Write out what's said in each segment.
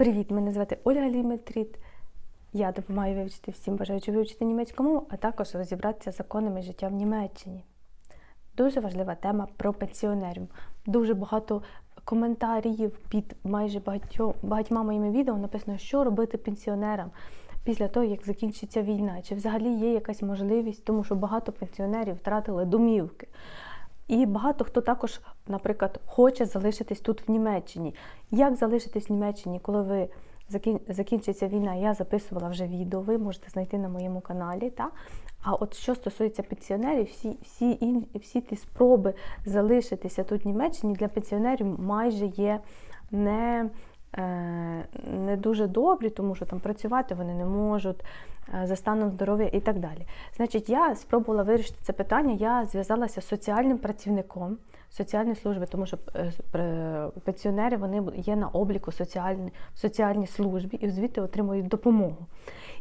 Привіт, мене звати Ольга Ліметріт. Я допомагаю вивчити всім бажаючим вивчити німецьку мову, а також розібратися з законами життя в Німеччині. Дуже важлива тема про пенсіонерів. Дуже багато коментарів під майже багатьо, багатьма моїми відео написано, що робити пенсіонерам після того, як закінчиться війна. Чи взагалі є якась можливість, тому що багато пенсіонерів втратили домівки. І багато хто також, наприклад, хоче залишитись тут в Німеччині. Як залишитись в Німеччині, коли ви закінчиться війна? Я записувала вже відео, ви можете знайти на моєму каналі. Та? А от що стосується пенсіонерів, всі, всі, ін... всі ті спроби залишитися тут в Німеччині для пенсіонерів майже є не. е, Не дуже добрі, тому що там працювати вони не можуть за станом здоров'я і так далі. Значить, я спробувала вирішити це питання. Я зв'язалася з соціальним працівником соціальної служби, тому що е, пенсіонери вони є на обліку соціальні, в соціальній службі і звідти отримують допомогу.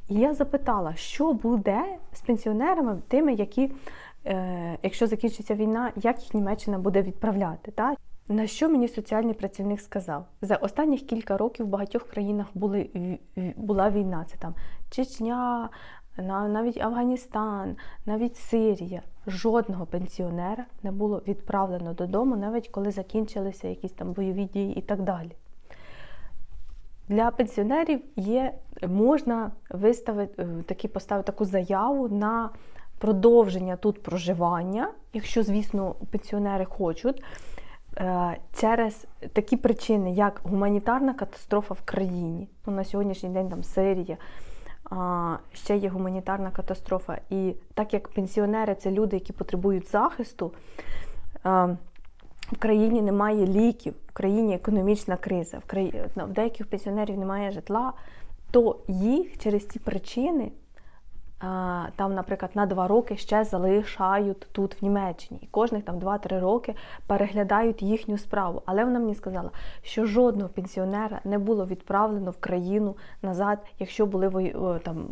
І я запитала, що буде з пенсіонерами, тими, які, е, якщо закінчиться війна, як їх Німеччина буде відправляти. Та? На що мені соціальний працівник сказав? За останніх кілька років в багатьох країнах були, була війна. Це там Чечня, навіть Афганістан, навіть Сирія. Жодного пенсіонера не було відправлено додому, навіть коли закінчилися якісь там бойові дії і так далі. Для пенсіонерів є, можна виставити е, такі, поставити таку заяву на продовження тут проживання, якщо, звісно, пенсіонери хочуть, через такі причини, як гуманітарна катастрофа в країні. Ну, на сьогоднішній день там Сирія. Ще є гуманітарна катастрофа. І так як пенсіонери це люди, які потребують захисту, в країні немає ліків, в країні економічна криза, ну, в деяких пенсіонерів немає житла, то їх через ці причини. Там, наприклад, на два роки ще залишають тут в Німеччині. І кожних там 2-3 роки переглядають їхню справу. Але вона мені сказала, що жодного пенсіонера не було відправлено в країну назад, якщо були там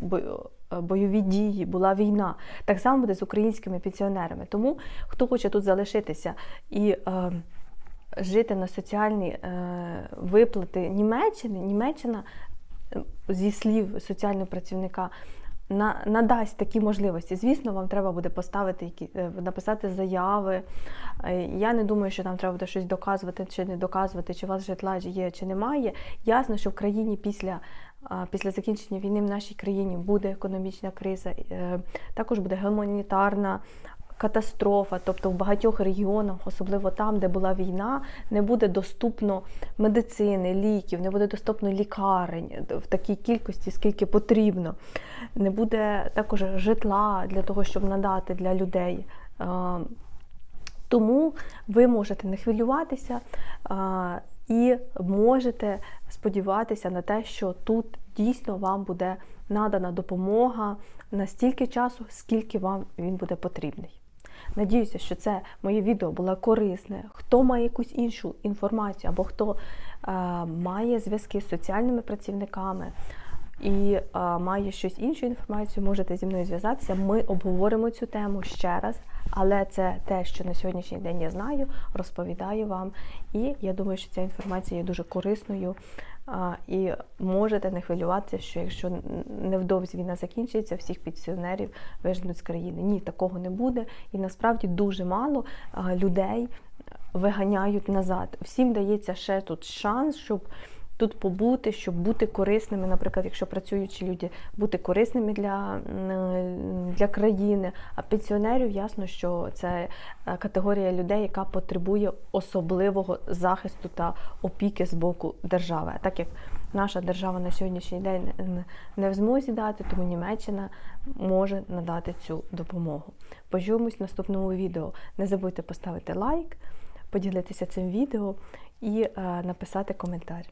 бойові дії, була війна. Так само буде з українськими пенсіонерами. Тому хто хоче тут залишитися і е, жити на соціальні е, виплати Німеччини, Німеччина е, зі слів соціального працівника. На, надасть такі можливості. Звісно, вам треба буде поставити які, е, написати заяви. Е, Я не думаю, що там треба буде щось доказувати чи не доказувати, чи у вас житла є, чи немає. Ясно, що в країні після, після закінчення війни в нашій країні буде економічна криза, е, також буде гуманітарна. Катастрофа, тобто в багатьох регіонах, особливо там, де була війна, не буде доступно медицини, ліків, не буде доступно лікарень в такій кількості, скільки потрібно. Не буде також житла для того, щоб надати для людей. Е, Тому ви можете не хвилюватися і можете сподіватися на те, що тут дійсно вам буде надана допомога на стільки часу, скільки вам він буде потрібний. Надіюся, що це моє відео було корисне. Хто має якусь іншу інформацію, або хто е, має зв'язки з соціальними працівниками і е, має щось іншу інформацію, можете зі мною зв'язатися. Ми обговоримо цю тему ще раз. Але це те, що на сьогоднішній день я знаю, розповідаю вам. І я думаю, що ця інформація є дуже корисною. І можете не хвилюватися, що якщо невдовзі війна закінчиться, всіх пенсіонерів виженуть з країни. Ні, такого не буде. І насправді дуже мало людей виганяють назад. Всім дається ще тут шанс, щоб тут побути, щоб бути корисними, наприклад, якщо працюючі люди, бути корисними для, для країни. А пенсіонерів ясно, що це е, категорія людей, яка потребує особливого захисту та опіки з боку держави. Так як наша держава на сьогоднішній день не в змозі дати, тому Німеччина може надати цю допомогу. Почуємось в наступному відео. Не забудьте поставити лайк, поділитися цим відео і е, написати коментар.